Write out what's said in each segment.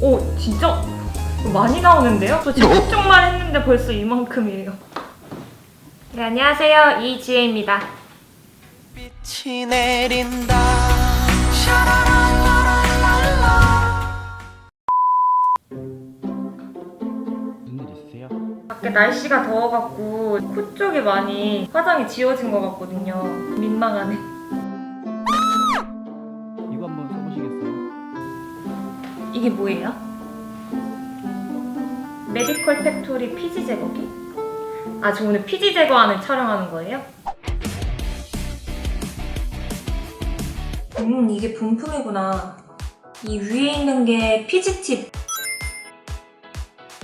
오, 진짜 많이 나오는데요? 저 지금 쪽만 했는데 벌써 이만큼이에요. 네, 안녕하세요. 이지혜입니다. 빛이 내린다 무슨 일 있으세요? 밖에 날씨가 더워갖고 코 쪽에 많이 화장이 지워진 것 같거든요. 민망하네. 이게 뭐예요? 메디컬 팩토리 피지 제거기? 아, 저 오늘 피지 제거하는 촬영하는 거예요? 음, 이게 분품이구나. 이 위에 있는 게 피지 팁.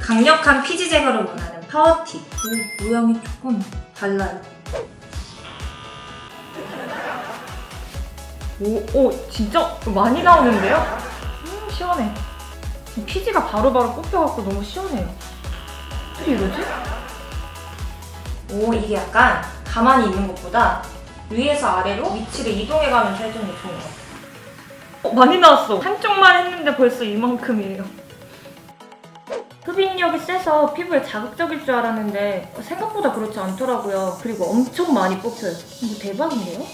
강력한 피지 제거를 원하는 파워 팁. 오, 모양이 조금 달라요. 오, 오, 진짜 많이 나오는데요? 음, 시원해. 피지가 바로바로 뽑혀갖고 너무 시원해요. 어떻게 이러지? 오, 이게 약간 가만히 있는 것보다 위에서 아래로 위치를 이동해가면서 해주는 게 좋은 것 같아요. 어, 많이 나왔어. 한쪽만 했는데 벌써 이만큼이에요. 흡인력이 세서 피부에 자극적일 줄 알았는데 생각보다 그렇지 않더라고요. 그리고 엄청 많이 뽑혀요. 이거 대박인데요?